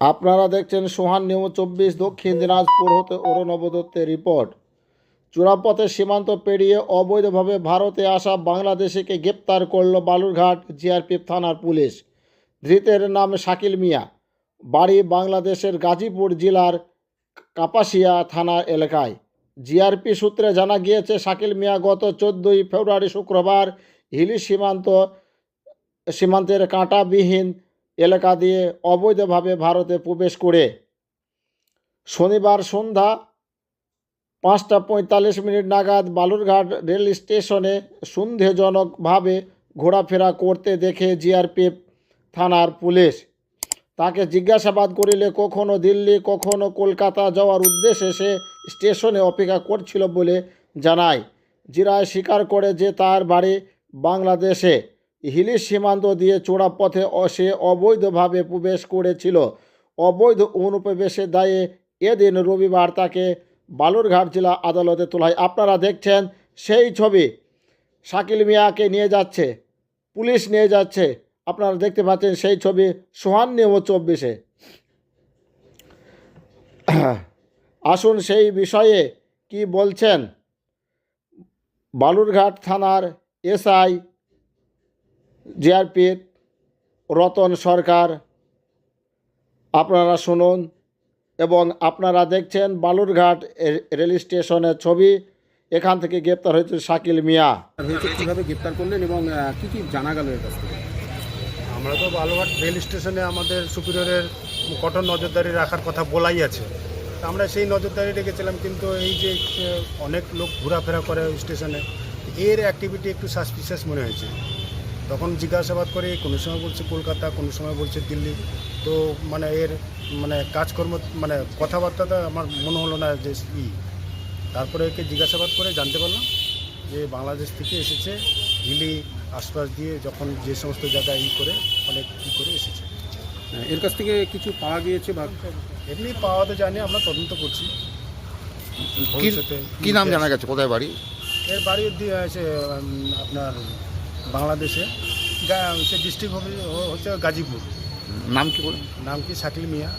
আপনারা দেখছেন সোহান নিউজ চব্বিশ, দক্ষিণ দিনাজপুর হতে অরুণব দত্তের রিপোর্ট। চূড়াপথে সীমান্ত পেরিয়ে অবৈধভাবে ভারতে আসা বাংলাদেশিকে গ্রেপ্তার করল বালুরঘাট জিআরপিএফ থানার পুলিশ। ধৃতের নাম শাকিল মিয়া। বাড়ি বাংলাদেশের গাজীপুর জেলার কাপাসিয়া থানা এলাকায়। জিআরপি সূত্রে জানা গিয়েছে, শাকিল মিয়া গত চোদ্দোই ফেব্রুয়ারি শুক্রবার হিলি সীমান্ত, সীমান্তের কাঁটাবিহীন এলাকা দিয়ে অবৈধভাবে ভারতে প্রবেশ করে শনিবার সন্ধ্যা পাঁচটা পঁয়তাল্লিশ মিনিট নাগাদ বালুরঘাট রেল স্টেশনে সন্দেহজনকভাবে ঘোরাফেরা করতে দেখে জিআরপিএফ থানার পুলিশ। তাকে জিজ্ঞাসাবাদ করিলে কখনো দিল্লি, কখনো কলকাতা যাওয়ার উদ্দেশ্যে সে স্টেশনে অপেক্ষা করছিল বলে জানায়। জিরায় স্বীকার করে যে তার বাড়ি বাংলাদেশে। হিলি সীমান্ত দিয়ে চোরাপথে অ- সে অবৈধভাবে প্রবেশ করেছিল। অবৈধ অনুপ্রবেশের দায়ে এদিন রবিবার তাকে বালুরঘাট জেলা আদালতে তোলা হয় আপনারা দেখছেন সেই ছবি। শাকিল মিয়াকে নিয়ে যাচ্ছে, পুলিশ নিয়ে যাচ্ছে। আপনারা দেখতে পাচ্ছেন সেই ছবি সোহান নিয়ম চব্বিশে। আসুন সেই বিষয়ে কি বলছেন। বালুরঘাট থানার এসআই জিআরপির রতন সরকার। আপনারা শুনুন এবং আপনারা দেখছেন বালুরঘাট রেল স্টেশনের ছবি। এখান থেকে গ্রেপ্তার হয়েছে শাকিল মিয়া। কীভাবে গ্রেপ্তার করলেন এবং কি কি জানা গেল এর কাছ থেকে? আমরা তো বালুঘাট রেল স্টেশনে আমাদের সুপিরিয়রের কঠোর নজরদারি রাখার কথা বলাই আছে। তা আমরা সেই নজরদারি রেখেছিলাম কিন্তু এই যে অনেক লোক ঘোরাফেরা করে স্টেশনে এর অ্যাক্টিভিটি একটু সাসপিসিয়াস মনে হয়েছে। তখন জিজ্ঞাসাবাদ করে কোনো সময় বলছে কলকাতা কোনো সময় বলছে দিল্লি। তো মানে এর মানে কাজকর্ম মানে কথাবার্তাটা আমার মনে হলো না যে ই। তারপরে একে জিজ্ঞাসাবাদ করে জানতে পারলাম যে বাংলাদেশ থেকে এসেছে হিলি আশপাশ দিয়ে যখন যে সমস্ত জায়গায় ই করে অনেক ই করে এসেছে। এর কাছ থেকে কিছু পাওয়া গিয়েছে বা? এমনি পাওয়া তো জানি আমরা তদন্ত করছি। ভবিষ্যতে কি নাম জানা গেছে? কোথায় বাড়ি? এর বাড়ি দিয়ে আছে আপনার বাংলাদেশে। সে ডিস্ট্রিক্ট হবে হচ্ছে গাজীপুর। নাম কি বলুন? নাম কি? শাকিল মিয়া।